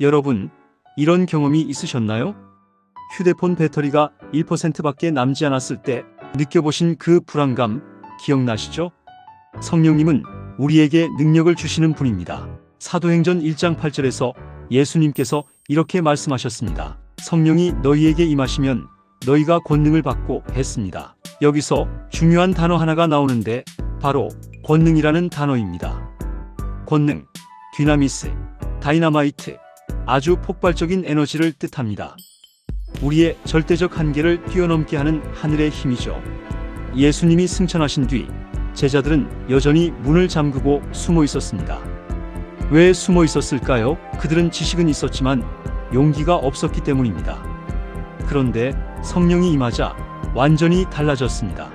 여러분, 이런 경험이 있으셨나요? 휴대폰 배터리가 1%밖에 남지 않았을 때 느껴보신 그 불안감 기억나시죠? 성령님은 우리에게 능력을 주시는 분입니다. 사도행전 1장 8절에서 예수님께서 이렇게 말씀하셨습니다. 성령이 너희에게 임하시면 너희가 권능을 받고 했습니다. 여기서 중요한 단어 하나가 나오는데 바로 권능이라는 단어입니다. 권능, 디나미스, 다이나마이트, 아주 폭발적인 에너지를 뜻합니다. 우리의 절대적 한계를 뛰어넘게 하는 하늘의 힘이죠. 예수님이 승천하신 뒤 제자들은 여전히 문을 잠그고 숨어 있었습니다. 왜 숨어 있었을까요? 그들은 지식은 있었지만 용기가 없었기 때문입니다. 그런데 성령이 임하자 완전히 달라졌습니다.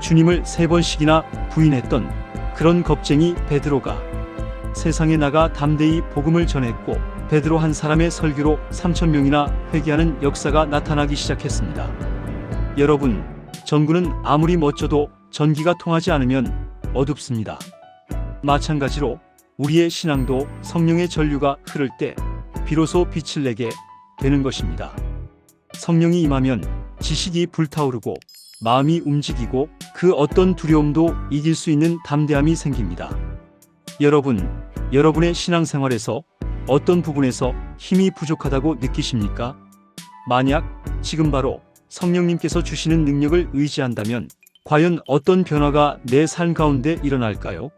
주님을 세 번씩이나 부인했던 그런 겁쟁이 베드로가 세상에 나가 담대히 복음을 전했고 베드로 한 사람의 설교로 3천 명이나 회개하는 역사가 나타나기 시작했습니다. 여러분, 전구는 아무리 멋져도 전기가 통하지 않으면 어둡습니다. 마찬가지로 우리의 신앙도 성령의 전류가 흐를 때 비로소 빛을 내게 되는 것입니다. 성령이 임하면 지식이 불타오르고 마음이 움직이고 그 어떤 두려움도 이길 수 있는 담대함이 생깁니다. 여러분, 여러분의 신앙생활에서 어떤 부분에서 힘이 부족하다고 느끼십니까? 만약 지금 바로 성령님께서 주시는 능력을 의지한다면 과연 어떤 변화가 내 삶 가운데 일어날까요?